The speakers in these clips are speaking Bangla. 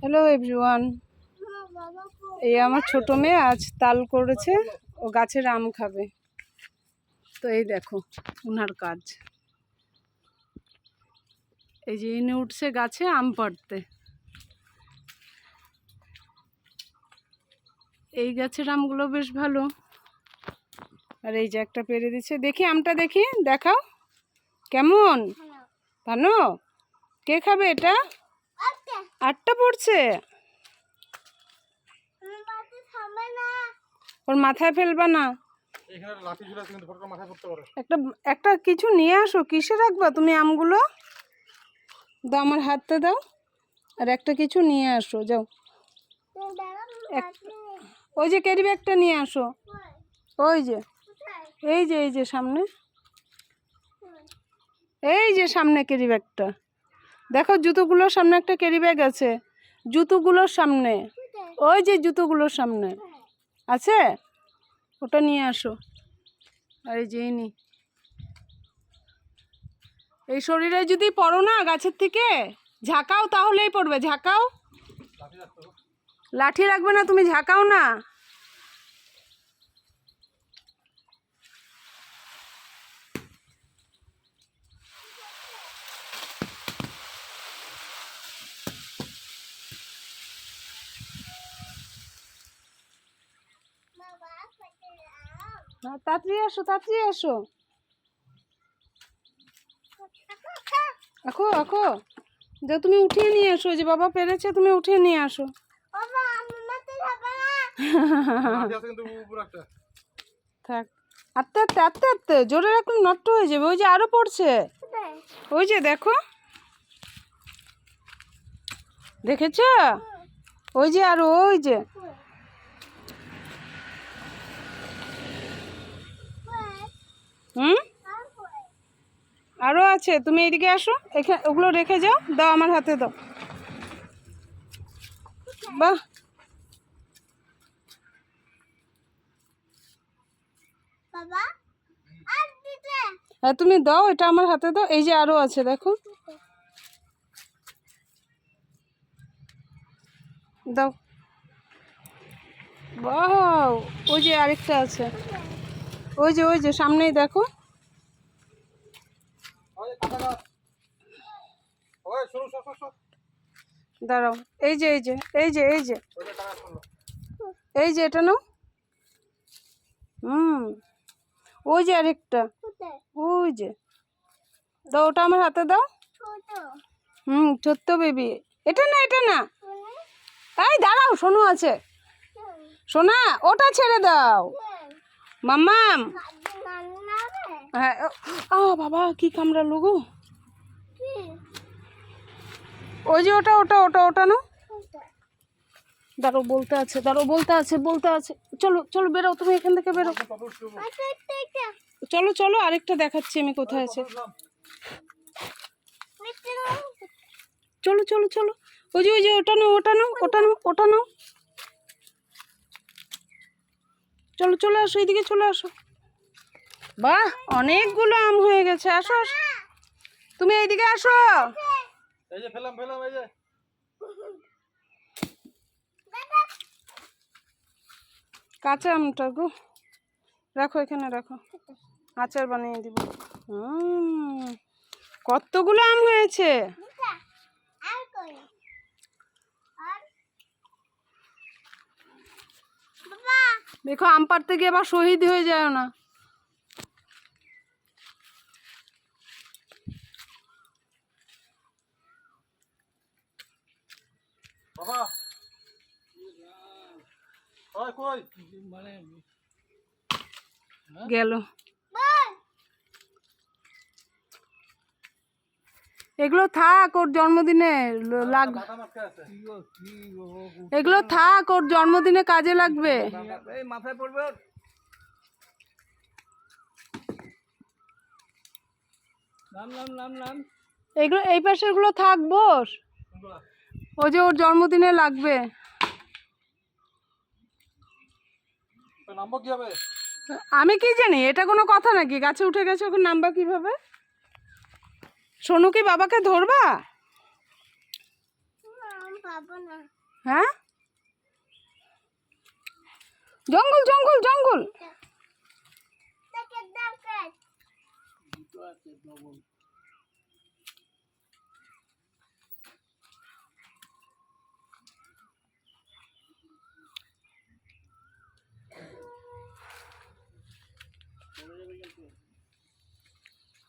হ্যালো এভরিওয়ান এই আমার ছোট মেয়ে আজ তাল করেছে ও গাছের আম খাবে। তো এই দেখো উনার কাজ। এই যে ইনি উঠছে গাছে আম পাড়তে। এই গাছের আমগুলো বেশ ভালো। আর এই যে একটা পেরে দিচ্ছে। দেখি আমটা দেখি দেখাও। কেমন? ভালো। কে খাবে এটা? আটটা। পড়ছে? ওর মাথায় ফেলবা না। এখানে লাঠি ঝুলে আছে কিন্তু ফটোটা মাথায় করতে পারে। একটা একটা কিছু নিয়ে আসো কিসে রাখবা তুমি আমগুলো? দাও আমার হাতটা দাও আর একটা কিছু নিয়ে আসো যাও। এক- ওই যে ক্যারি ব্যাগটা নিয়ে আসো। ওই যে। এই যে এই যে সামনে। এই যে সামনে ক্যারি ব্যাগটা। দেখো জুতোগুলোর সামনে একটা ক্যারি ব্যাগ আছে। জুতোগুলোর সামনে। ওই যে জুতোগুলোর সামনে। আছে? ওটা নিয়ে আসো। আর এই যে নি। এই শরীরে যদি পড়ো না গাছের থেকে, ঝাঁকাও তাহলেই পড়বে। ঝাঁকাও? লাঠি রাখবে না তুমি, ঝাঁকাও না হ্যাঁ, তাড়াতাড়ি আসো তাড়াতাড়ি আসো আখো আখো যা তুমি উঠিয়ে নিয়ে আসো ওই যে বাবা পেরেছে তুমি উঠিয়ে নিয়ে আসো। থাক। আস্তে আস্তে আস্তে আস্তে জোরে রাখলে নষ্ট হয়ে যাবে ওই যে আরও পড়ছে। ওই যে দেখো। দেখেছ? ওই যে আর ওই যে। হুম? আরও আছে তুমি এইদিকে আসো এখানে ওগুলো রেখে যাও দাও আমার হাতে দাও। বাহ। হ্যাঁ তুমি দাও এটা আমার হাতে দাও এই যে আরও আছে দেখো। দাও। বাহ ওই যে আরেকটা আছে। ওই যে ওই যে, সামনেই দেখো। দাঁড়াও, এই যে এই যে এই যে এই যে। এই যে, এটা নাও। হুম, ওই যে আরেকটা। ওই যে। দাও, ওটা আমার হাতে দাও। হুম, ছোট্ট বেবি এটা না এটা না। এই, দাঁড়াও, সোনু আছে। সোনা, ওটা ছেড়ে দাও। মাম্মাম। হ্যাঁ ও- আ বাবা কি কামড়ালো গো? ওই যে ওটা ওটা ওটা ওটা না? দাঁড়ো বলতে আছে দাঁড়ো বলতে আছে বলতে আছে। চলো চলো বেরো তুমি এখান থেকে বেরো চলো চলো আরেকটা দেখাচ্ছি আমি কোথায় আছে। চলো চলো চলো। ওই যে ওই যে ওটা নাও ওটা নাও ওটা নাও ওটা নাও। চলো চলে আসো এইদিকে চলে আসো। বাহ অনেকগুলো আম হয়ে গেছে। আসো। তুমি এইদিকে আসো। এই যে ফেলাম ফেলাম এই যে। কাঁচা আমটা গো। রাখো এখানে রাখো। আচার বানিয়ে দিব। হুম কতগুলো আম হয়েছে? দেখো আম পাড়তে গিয়ে আবার শহীদ হয়ে যায় না। বাবা। গেল। এগুলো থাক ওর জন্মদিনে ল- লাগ কাটা মাছ আছে। এগুলো থাক ওর জন্মদিনে কাজে লাগবে। মাথায় পড়বে নাম নাম নাম নাম। এগুলো এই পাশেরগুলো থাক বস। ওই যে ওর জন্মদিনে লাগবে। আমি কি জানি? এটা কোনো কথা নাকি? গাছে উঠে গেছে ওকে নাম্বার কীভাবে? সোনু কি বাবাকে ধরবা? হ্যাঁ? জঙ্গল জঙ্গল জঙ্গল।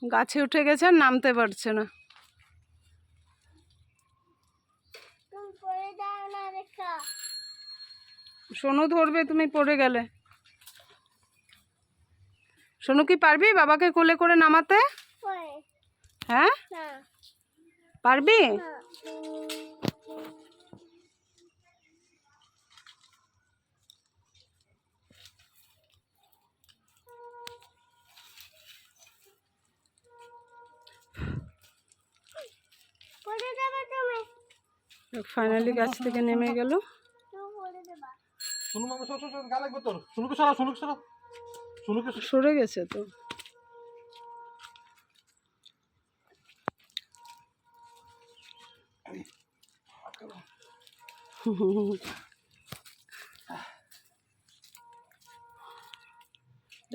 গাছে উঠে গেছে আর নামতে পারছে না। সোনু ধরবে তুমি পড়ে গেলে। সোনু কি পারবি বাবাকে কোলে করে নামাতে? হ্যাঁ? পারবি না পড়ে যাবে তুমি ফাইনালি গাছ থেকে নেমে গেল। সর গেছে তো।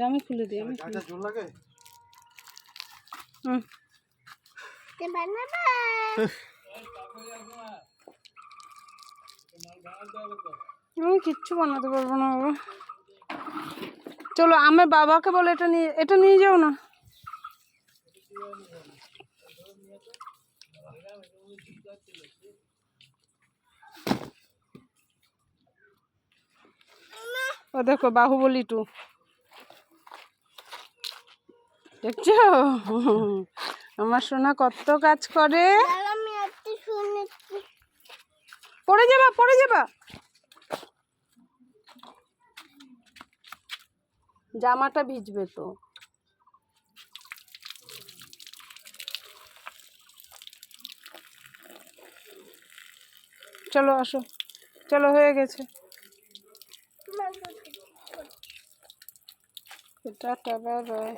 আমি খুলে দিই আমি লাগে। হুম তে বানাবা আমি কিচ্ছু বানাতে পারব না বাবা। চলো আমার বাবাকে বলে এটা নিয়ে এটা নিয়ে যাও না। ও দেখো বাহুবলি টু দেখছ? আমার সোনা কত কাজ করে। আমি পড়ে যাবা পড়ে যাবা। জামাটা ভিজবে তো। চলো আসো। চলো হয়ে গেছে। Tata bye bye